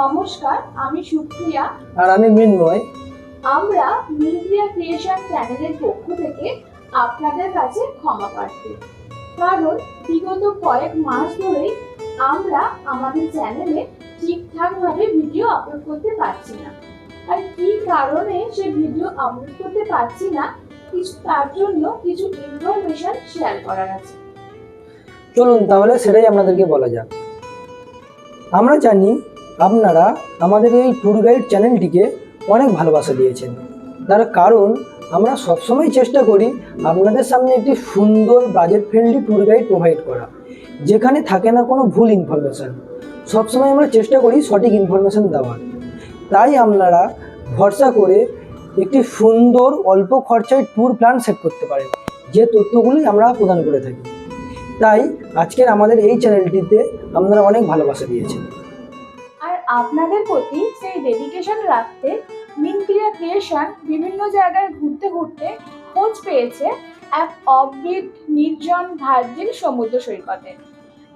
নমস্কার আমি সুপ্রিয়া। আর আমি মৃন্ময়। আমরা মিডিয়া ক্রিয়েশন চ্যানেলের পক্ষ থেকে আপনাদের কাছে ক্ষমা প্রার্থী। কারণ বিগত কয়েক মাস ধরেই আমরা আমাদের চ্যানেলে ঠিকঠাকভাবে ভিডিও আপলোড করতে পারছি না। আর কি কারণে সে ভিডিও আপলোড করতে পারছি না কিছু তার জন্য কিছু ইনফরমেশন শেয়ার করার আছে। চলুন তাহলে সেটাই আপনাদেরকে বলা যাক। আমরা জানি আপনারা আমাদের এই ট্যুর গাইড চ্যানেলটিকে অনেক ভালোবাসা দিয়েছেন। তার কারণ, আমরা সবসময় চেষ্টা করি আপনাদের সামনে একটি সুন্দর budget friendly tour guide provide করা, যেখানে থাকে না কোনো ভুল ইনফরমেশান সবসময় আমরা চেষ্টা করি সঠিক ইনফরমেশান দেওয়ার। তাই আপনারা ভরসা করে একটি সুন্দর, অল্প খরচায় ট্যুর প্ল্যান সেট করতে পারেন, যে তথ্যগুলি আমরা প্রদান করে থাকি। তাই আজকের আমাদের এই চ্যানেলটিতে আপনারা অনেক ভালোবাসা দিয়েছেন। আপনাদের প্রতি সেই ডেডিকেশন রাখতে মিনপ্রিয়া ক্রিয়েশন বিভিন্ন জায়গায় ঘুরতে ঘুরতে খোঁজ পেয়েছে এক অববিট নির্জন ভার্জিন সমুদ্র সৈকতে।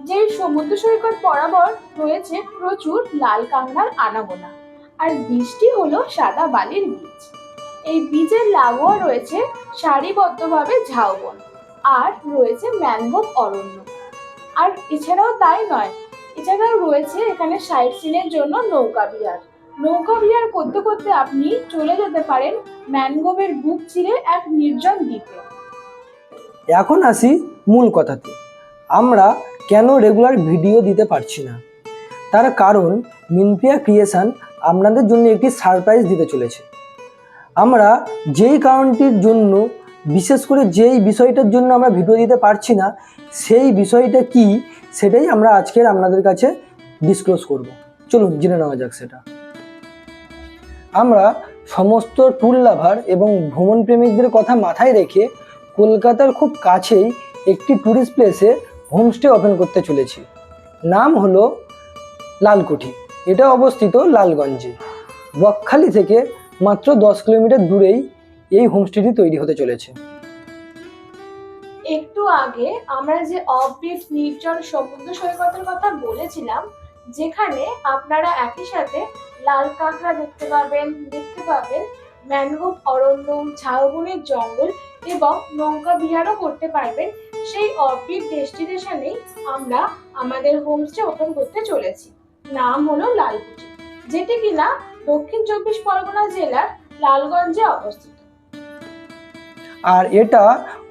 যেই সমুদ্র সৈকত বরাবর রয়েছে প্রচুর লাল কাঙ্গার আনাগোনা আর বীজটি হলো সাদা বালির বীজ। এই বীজের লাগোয়া রয়েছে সারিবদ্ধভাবে ঝাউবন আর রয়েছে ম্যানগ্রোভ অরণ্য। আর এছাড়াও তাই নয় এছাড়াও রয়েছে এখানে সাইট সিনের জন্য নৌকা বিহার নৌকা বিহার করতে করতে আপনি চলে যেতে পারেন ম্যানগ্রোভের বুক চিরে এক নির্জন দ্বীপে। এখন আসি মূল কথাতে। আমরা কেন রেগুলার ভিডিও দিতে পারছি না? তার কারণ মিনপিয়া ক্রিয়েশন আপনাদের জন্য একটি সারপ্রাইজ দিতে চলেছে। আমরা যেই কারণটির জন্য বিশেষ করে যেই বিষয়টার জন্য আমরা ভিডিও দিতে পারছি না, সেই বিষয়টা কি সেটাই আমরা আজকের আপনাদের কাছে ডিসক্লোজ করব। চলুন জেনে নেওয়া যাক সেটা। আমরা সমস্ত ট্যুর লাভার এবং ভ্রমণ প্রেমিকদের কথা মাথায় রেখে কলকাতার খুব কাছেই একটি ট্যুরিস্ট প্লেসে হোমস্টে ওপেন করতে চলেছি। নাম হলো লালকুঠি। এটা অবস্থিত লালগঞ্জে। বকখালি থেকে মাত্র দশ কিলোমিটার দূরেই এই হোমস্টেটি তৈরি হতে চলেছে। একটু আগে আমরা যে অফবিট নির্জন, সমুদ্র সৈকতের কথা বলেছিলাম, যেখানে আপনারা একই সাথে লাল কাঁকড়া দেখতে পাবেন দেখতে পাবেন ম্যানগ্রোভ, অরণ্য, ঝাউবনের জঙ্গল এবং নৌকা বিহারও করতে পারবেন। সেই অফবিট ডেস্টিনেশনেই আমরা আমাদের হোমস্টে ওপেন করতে চলেছি। নাম হলো লালকুঠি যেটি কিনা দক্ষিণ চব্বিশ পরগনা জেলার লালগঞ্জে অবস্থিত। আর এটা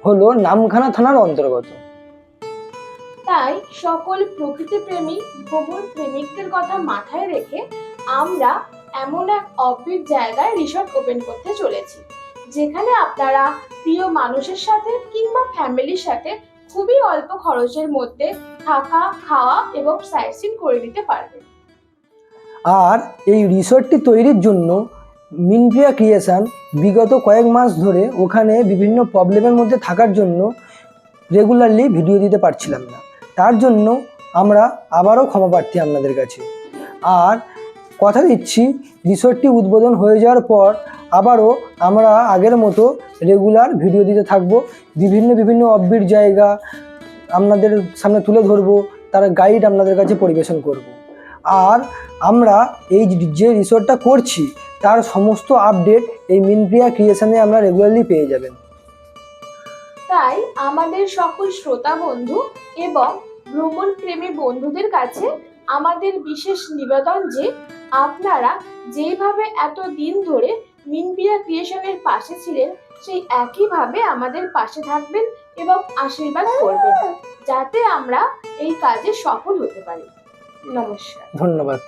হলো নামখানা থানার অন্তর্গত। তাই সকল প্রকৃতিপ্রেমী ভ্রমণ প্রেমিকদের কথা মাথায় রেখে আমরা এমন এক অফবিট জায়গায় রিসর্ট ওপেন করতে চলেছি যেখানে আপনারা প্রিয় মানুষের সাথে কিংবা ফ্যামিলির সাথে খুবই অল্প খরচের মধ্যে থাকা খাওয়া এবং সাইট সিন করে নিতে পারবেন। আর এই রিসর্টটি তৈরির জন্য মিনপ্রিয়া ক্রিয়েশন বিগত কয়েক মাস ধরে ওখানে বিভিন্ন প্রবলেমের মধ্যে থাকার জন্য রেগুলারলি ভিডিও দিতে পারছিলাম না। তার জন্য আমরা আবারও ক্ষমা প্রার্থী আপনাদের কাছে। আর কথা দিচ্ছি, রিসোর্টটি উদ্বোধন হয়ে যাওয়ার পর আবারও আমরা আগের মতো রেগুলার ভিডিও দিতে থাকব। বিভিন্ন বিভিন্ন অব্বির জায়গা আপনাদের সামনে তুলে ধরবো, তার গাইড আপনাদের কাছে পরিবেশন করব। আর আমরা এই যে রিসোর্টটা করছি তার সমস্ত আপডেট এই মিনপ্রিয়া ক্রিয়েশনে আমরা রেগুলারলি পেয়ে যাবেন। তাই আমাদের সকল শ্রোতা বন্ধু এবং ভ্রমণ প্রেমী বন্ধুদের কাছে আমাদের বিশেষ নিবেদন যে আপনারা যেইভাবে এত দিন ধরে মিনপিয়া ক্রিয়েশনের পাশে ছিলেন সেই একইভাবে আমাদের পাশে থাকবেন এবং আশীর্বাদ করবেন যাতে আমরা এই কাজে সফল হতে পারি। নমস্কার। ধন্যবাদ।